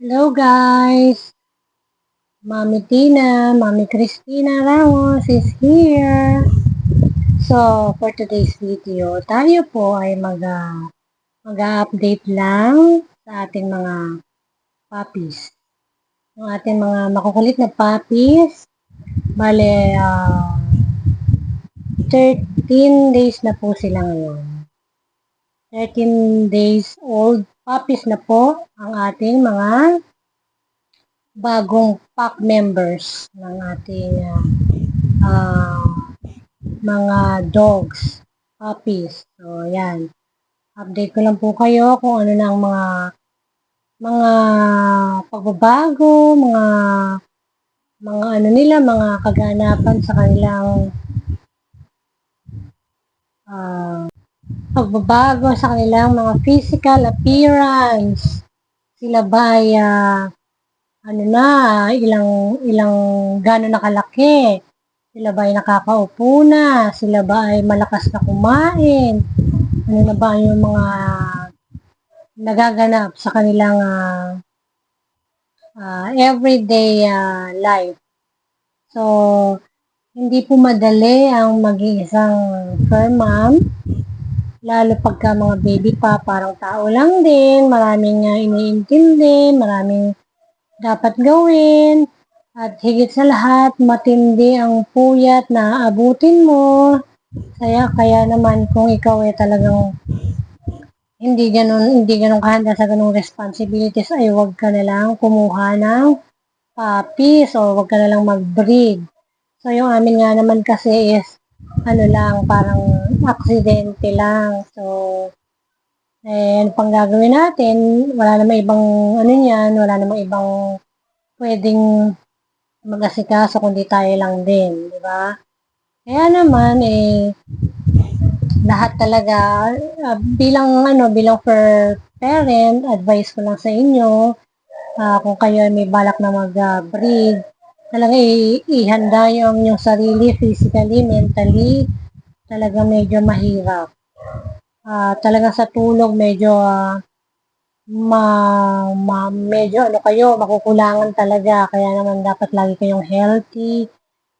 Hello guys! Mami Tina, Mami Christina Ramos is here. So, for today's video, tayo po ay mag, uh, mag-update lang sa ating mga puppies. Ang ating mga makukulit na puppies, bale, uh, 13 days na po sila ngayon. 13 days old puppies na po ang ating mga bagong pack members ng ating uh, uh, mga dogs, puppies. So, yan. Update ko lang po kayo kung ano na ang mga mga pagbabago, mga mga ano nila, mga kaganapan sa kanilang uh, pagbabago sa kanilang mga physical appearance. Sila ba ay uh, ano na, ilang ilang gaano nakalaki? Sila ba ay nakakaupo na? Sila ba ay malakas na kumain? Ano na ba yung mga nagaganap sa kanilang uh, uh, everyday uh, life? So, hindi po madali ang maging isang fur mom Lalo pagka mga baby pa, parang tao lang din, maraming uh, iniintindi, maraming dapat gawin, at higit sa lahat, matindi ang puyat na abutin mo. Kaya, kaya naman kung ikaw ay talagang hindi ganun, hindi ganun kahanda sa ganung responsibilities, ay wag ka na lang kumuha ng puppies o wag ka na lang mag-breed. So, yung amin nga naman kasi is ano lang, parang aksidente lang. So, eh, ano pang gagawin natin? Wala namang ibang, ano yan, wala namang ibang pwedeng mag-asikaso kundi tayo lang din, di ba? Kaya naman, eh, lahat talaga, uh, bilang, ano, bilang for parent, advice ko lang sa inyo, uh, kung kayo may balak na mag-breed, uh, talaga ihanda yung yung sarili physically, mentally, talaga medyo mahirap. Uh, talaga sa tulog medyo uh, ma, ma, medyo ano kayo, makukulangan talaga. Kaya naman dapat lagi kayong healthy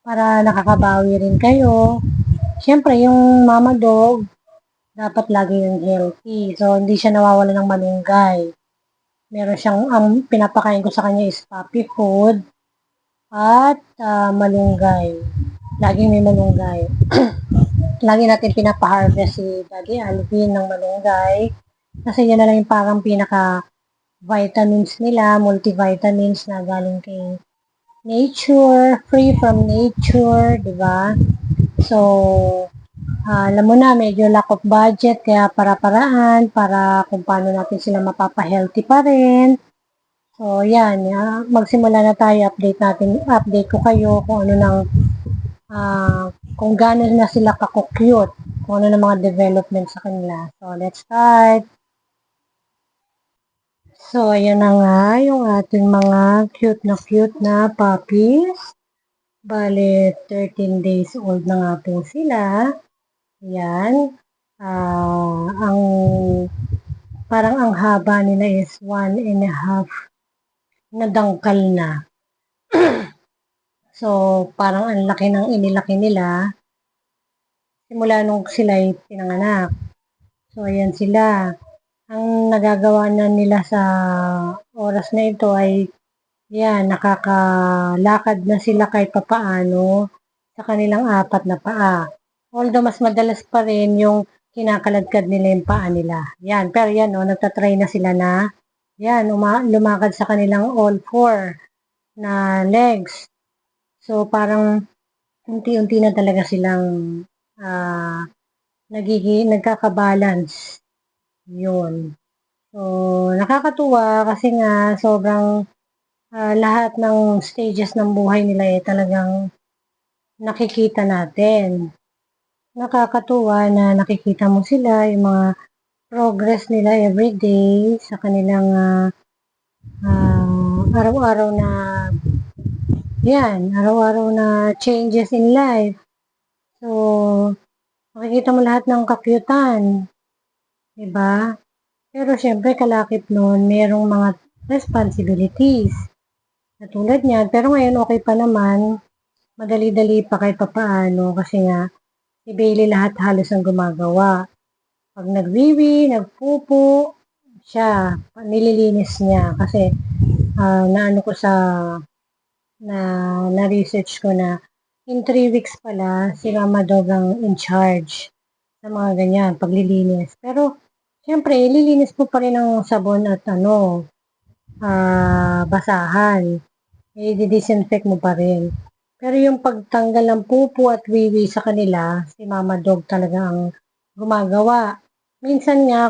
para nakakabawi rin kayo. Siyempre, yung mama dog, dapat lagi yung healthy. So, hindi siya nawawala ng malunggay. Meron siyang, ang pinapakain ko sa kanya is puppy food at uh, malunggay. Laging may malunggay. Lagi natin pinapa-harvest si Daddy Alvin ng malunggay kasi yan na lang yung parang pinaka vitamins nila, multivitamins na galing kay nature, free from nature, di ba? So, uh, alam mo na, medyo lack of budget, kaya para-paraan, para kung paano natin sila mapapa-healthy pa rin. So, yan. Ya. Magsimula na tayo. Update natin. Update ko kayo kung ano nang uh, kung gaano na sila kako-cute. Kung ano na mga development sa kanila. So, let's start. So, ayan na nga yung ating mga cute na cute na puppies. Bale, 13 days old na nga po sila. Ayan. Uh, ang parang ang haba nila is one and a half nadangkal na. so, parang ang laki ng inilaki nila simula nung sila ay pinanganak. So, ayan sila. Ang nagagawa na nila sa oras na ito ay yan, nakakalakad na sila kahit papaano sa kanilang apat na paa. Although mas madalas pa rin yung kinakaladkad nila yung paa nila. Yan, pero yan, oh, nagtatry na sila na yan, uma- lumakad sa kanilang all four na legs. So, parang unti-unti na talaga silang uh, nagigi nagkakabalance. Yun. So, nakakatuwa kasi nga sobrang uh, lahat ng stages ng buhay nila eh talagang nakikita natin. Nakakatuwa na nakikita mo sila, yung mga progress nila every day sa kanilang uh, uh, araw-araw na yan, araw-araw na changes in life. So, makikita mo lahat ng kakyutan. Diba? Pero syempre, kalakip noon, merong mga responsibilities. Katulad niyan, pero ngayon okay pa naman, madali-dali pa kahit papaano kasi nga si Bailey lahat halos ang gumagawa. Pag nagwiwi, nagpupo, siya, nililinis niya kasi ah, naano ko sa na na-research ko na in 3 weeks pala si Mama Dog ang in charge sa mga ganyan, paglilinis. Pero, syempre, ililinis mo pa rin ng sabon at ano, ah, basahan. I-disinfect mo pa rin. Pero yung pagtanggal ng pupo at wiwi sa kanila, si Mama Dog talaga ang gumagawa. Minsan nga,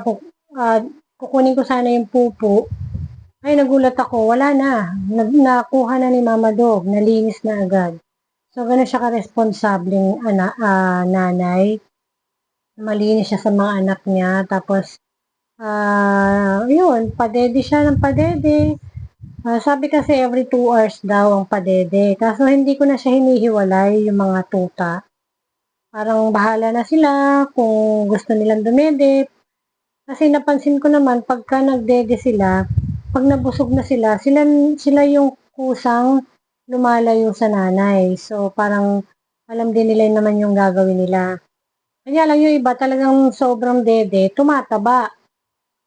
ah, kukunin ko sana yung pupo, ay nagulat ako, wala na. Nag, nakuha na ni Mama Dog, nalinis na agad. So, ganun siya ka-responsableng ana, ah, nanay. Malinis siya sa mga anak niya. Tapos, ah, yun, padede siya ng padede. Ah, sabi kasi every 2 hours daw ang padede. Kaso hindi ko na siya hinihiwalay yung mga tuta. Parang bahala na sila kung gusto nilang dumede. Kasi napansin ko naman pagka nagdede sila, pag nabusog na sila, sila, sila yung kusang lumalayo sa nanay. So, parang alam din nila naman yung gagawin nila. Kaya lang yung iba talagang sobrang dede, tumataba.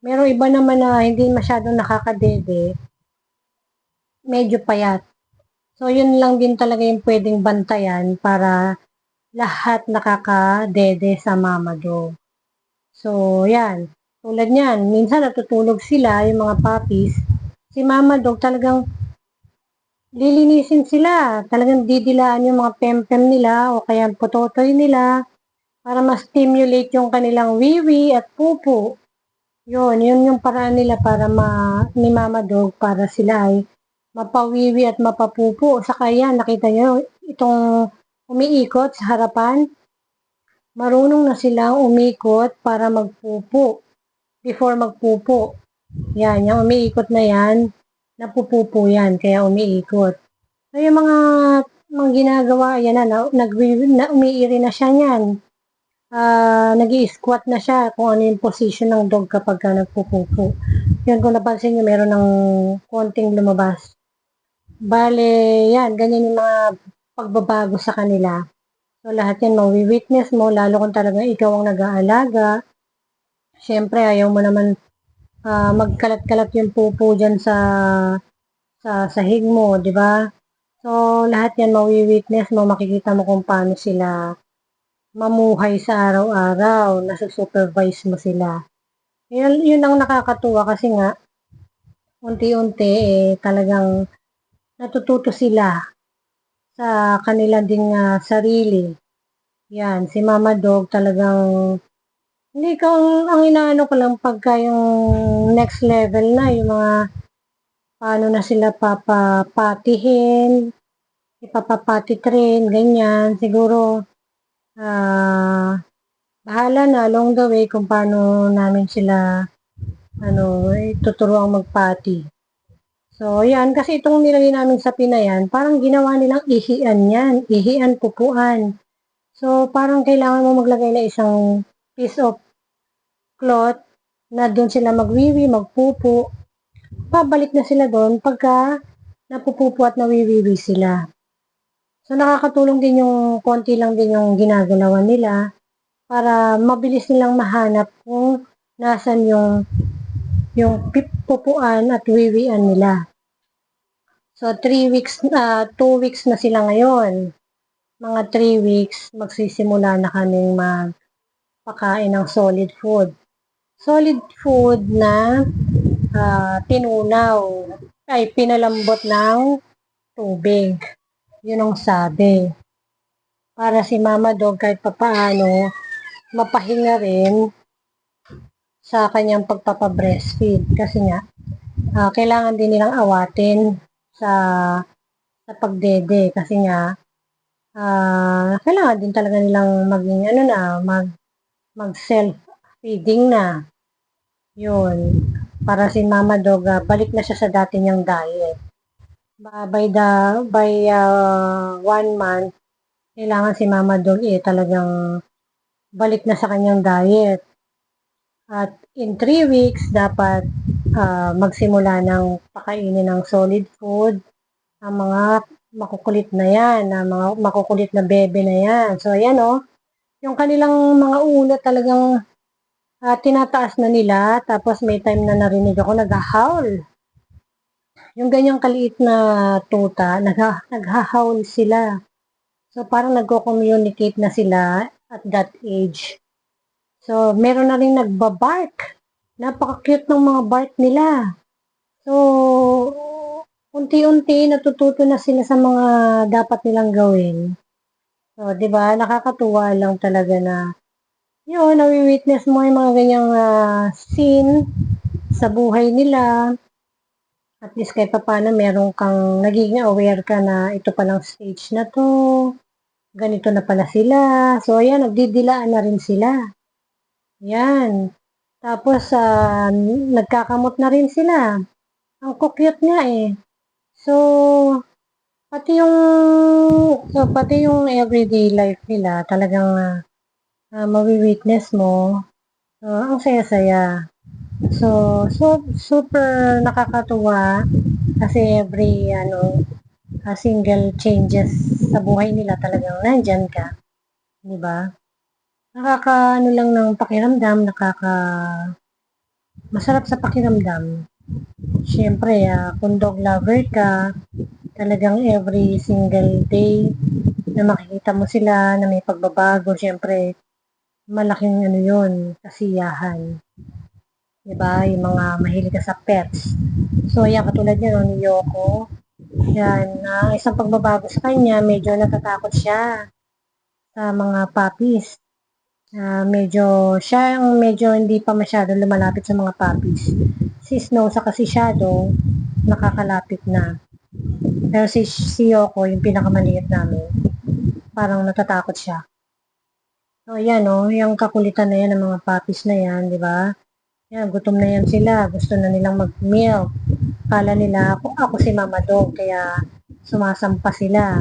Meron iba naman na hindi masyadong nakakadede, medyo payat. So, yun lang din talaga yung pwedeng bantayan para lahat nakakadede sa mama dog. So, yan. Tulad niyan, minsan natutulog sila, yung mga puppies. Si mama dog talagang lilinisin sila. Talagang didilaan yung mga pempem nila o kaya pototoy nila para ma-stimulate yung kanilang wiwi at pupo. Yun, yun yung paraan nila para ma, ni Mama Dog para sila ay mapawiwi at mapapupo. Saka yan, nakita nyo, itong umiikot sa harapan, marunong na silang umikot para magpupo before magpupo. Yan, yung umiikot na yan, napupupo yan, kaya umiikot. So, yung mga, mga ginagawa, yan na, na, nag, na umiiri na siya niyan. Ah, nag squat na siya kung ano yung position ng dog kapag ka nagpupupo. Yan, kung napansin nyo, meron ng konting lumabas. Bale, yan, ganyan yung mga pagbabago sa kanila. So, lahat yan, mawi-witness mo, lalo kung talaga ikaw ang nag-aalaga. Siyempre, ayaw mo naman ah, magkalat-kalat yung pupo dyan sa sa sahig mo, di ba? So, lahat yan mawi-witness mo, makikita mo kung paano sila mamuhay sa araw-araw, nasusupervise mo sila. Yun, yun ang nakakatuwa kasi nga, unti-unti eh, talagang natututo sila sa kanila ding uh, sarili. Yan, si Mama Dog talagang hindi ko, ang, inaano ko lang pagka yung next level na, yung mga paano na sila papapatihin, ipapapati train, ganyan. Siguro, ah, bahala na along the way kung paano namin sila ano, tuturuang magpati. So, yan. Kasi itong nilagay namin sa pinayan, parang ginawa nilang ihian yan. Ihian, pupuan. So, parang kailangan mo maglagay na isang piece of cloth na doon sila magwiwi, magpupo. Pabalik na sila doon pagka napupupo at nawiwiwi sila. So, nakakatulong din yung konti lang din yung ginagalawan nila para mabilis nilang mahanap kung nasan yung yung pupuan at wiwian nila. So, 3 weeks, uh, 2 weeks na sila ngayon. Mga 3 weeks, magsisimula na kaming magpakain ng solid food. Solid food na uh, tinunaw ay pinalambot ng tubig. Yun ang sabi. Para si Mama Dog kahit papaano, mapahinga rin sa kanyang pagpapabreastfeed. Kasi nga, uh, kailangan din nilang awatin sa sa pagdede. Kasi nga, uh, kailangan din talaga nilang maging ano na, mag, mag self-feeding na. Yun. Para si Mama Dog, uh, balik na siya sa dati niyang diet by the by uh, one month kailangan si Mama Dog eh talagang balik na sa kanyang diet At in 3 weeks, dapat ah, magsimula ng pakainin ng solid food ang mga makukulit na yan, ang mga makukulit na bebe na yan. So, ayan o. yung kanilang mga ulo talagang ah, tinataas na nila. Tapos may time na narinig ako nag-howl. Yung ganyang kaliit na tuta, nag naghahowl sila. So, parang nagko-communicate na sila at that age. So, meron na rin nagbabark. Napaka-cute ng mga bark nila. So, unti-unti natututo na sila sa mga dapat nilang gawin. So, 'di ba? Nakakatuwa lang talaga na yun, nawi-witness mo yung mga ganyang ah, scene sa buhay nila. At least kahit paano meron kang nagiging aware ka na ito palang stage na to. Ganito na pala sila. So, ayan, nagdidilaan na rin sila. Yan. Tapos, ah, nagkakamot na rin sila. Ang cute nga eh. So, pati yung, so, pati yung everyday life nila, talagang uh, uh, mawi-witness mo. So, ang saya-saya. So, so, super nakakatuwa kasi every, ano, a single changes sa buhay nila talagang nandyan ka. Di ba? Nakaka, ano lang ng pakiramdam, nakaka, masarap sa pakiramdam. Siyempre, uh, kung dog lover ka, talagang every single day na makikita mo sila na may pagbabago, siyempre, malaking ano yun, kasiyahan. Diba? Yung mga mahilig sa pets. So, yan, katulad niya, no, ni Yoko. Yan, uh, isang pagbabago sa kanya, medyo natatakot siya sa mga puppies uh, medyo, siya ang medyo hindi pa masyado lumalapit sa mga puppies. Si Snow sa kasi Shadow, nakakalapit na. Pero si, si Yoko, yung pinakamaliit namin, parang natatakot siya. So, yan, no? Yung kakulitan na yan ng mga puppies na yan, di ba? Yan, gutom na yan sila. Gusto na nilang mag-milk. Kala nila, ako, ako si Mama Dog, kaya sumasampa sila.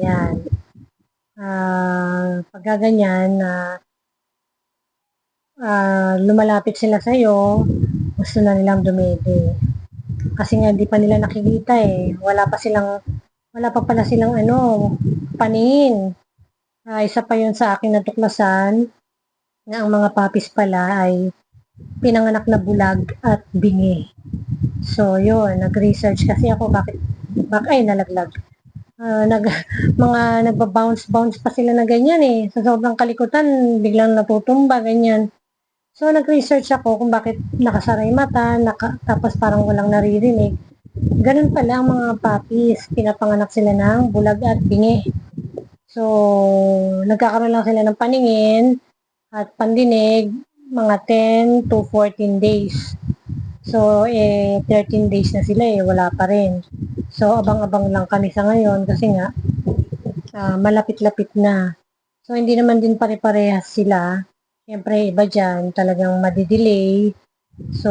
Yan uh, pagkaganyan na uh, lumalapit sila sa iyo, gusto na nilang dumede. Kasi nga hindi pa nila nakikita eh. Wala pa silang wala pa pala silang ano, paningin. Uh, isa pa yun sa aking natuklasan na ang mga papis pala ay pinanganak na bulag at bingi. So, yun, nag-research kasi ako bakit, bakit ay nalaglag uh, nag, mga nagba-bounce-bounce pa sila na ganyan eh. Sa sobrang kalikutan, biglang natutumba, ganyan. So, nag-research ako kung bakit nakasaray mata, naka, tapos parang walang naririnig. Ganun pala ang mga puppies. Pinapanganak sila ng bulag at bingi. So, nagkakaroon lang sila ng paningin at pandinig mga 10 to 14 days. So, eh, 13 days na sila eh, wala pa rin. So, abang-abang lang kami sa ngayon kasi nga, uh, malapit-lapit na. So, hindi naman din pare-parehas sila. Siyempre, iba dyan, talagang madidelay. So,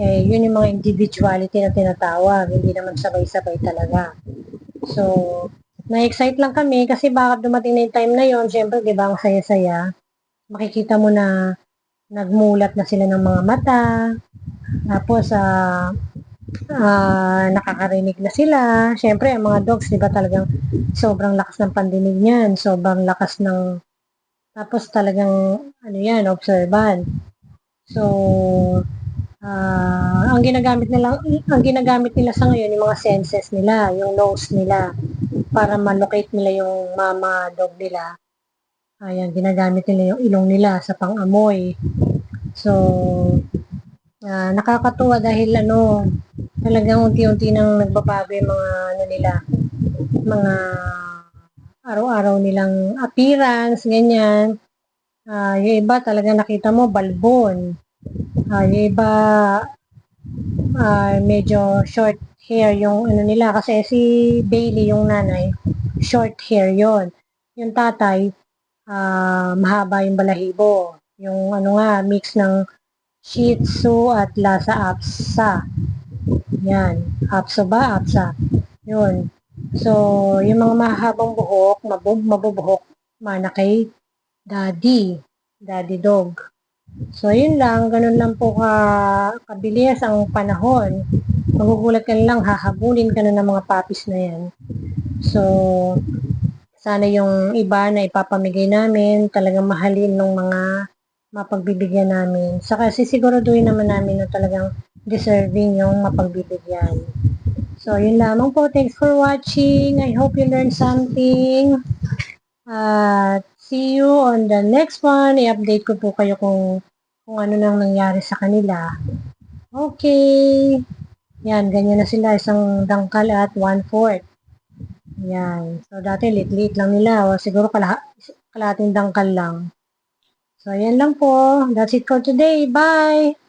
eh, yun yung mga individuality na tinatawag. Hindi naman sabay-sabay talaga. So, na-excite lang kami kasi baka dumating na yung time na yon Siyempre, di ba, ang saya-saya. Makikita mo na nagmulat na sila ng mga mata. Tapos, uh, uh, nakakarinig na sila. Siyempre, ang mga dogs, di ba talagang sobrang lakas ng pandinig niyan, sobrang lakas ng, tapos talagang, ano yan, observant. So, uh, ang ginagamit nila, ang ginagamit nila sa ngayon, yung mga senses nila, yung nose nila, para malocate nila yung mama dog nila. Ayan, ginagamit nila yung ilong nila sa pang-amoy. So, uh, nakakatuwa dahil ano, talagang unti-unti nang nagbabago yung mga ano nila, mga araw-araw nilang appearance, ganyan. Uh, yung iba talaga nakita mo balbon. Uh, yung iba uh, medyo short hair yung ano nila kasi si Bailey yung nanay short hair yon yung tatay uh, mahaba yung balahibo yung ano nga mix ng Shih Tzu at Lhasa Apsa yan. Apsa ba? Apsa. Yun. So, yung mga mahabang buhok, mabub, mabubuhok, mana kay daddy. Daddy dog. So, yun lang. Ganun lang po ka, kabilis ang panahon. Magugulat ka lang, hahabulin ka na ng mga papis na yan. So, sana yung iba na ipapamigay namin, talagang mahalin ng mga mapagbibigyan namin. Saka sisiguraduhin naman namin na talagang deserving yung mapagbibigyan. So, yun lamang po. Thanks for watching. I hope you learned something. At see you on the next one. I-update ko po kayo kung kung ano nang nangyari sa kanila. Okay. Yan, ganyan na sila. Isang dangkal at one-fourth. Yan. So, dati lit-lit lang nila. O, siguro kalaha, kalahating dangkal lang. So, yan lang po. That's it for today. Bye!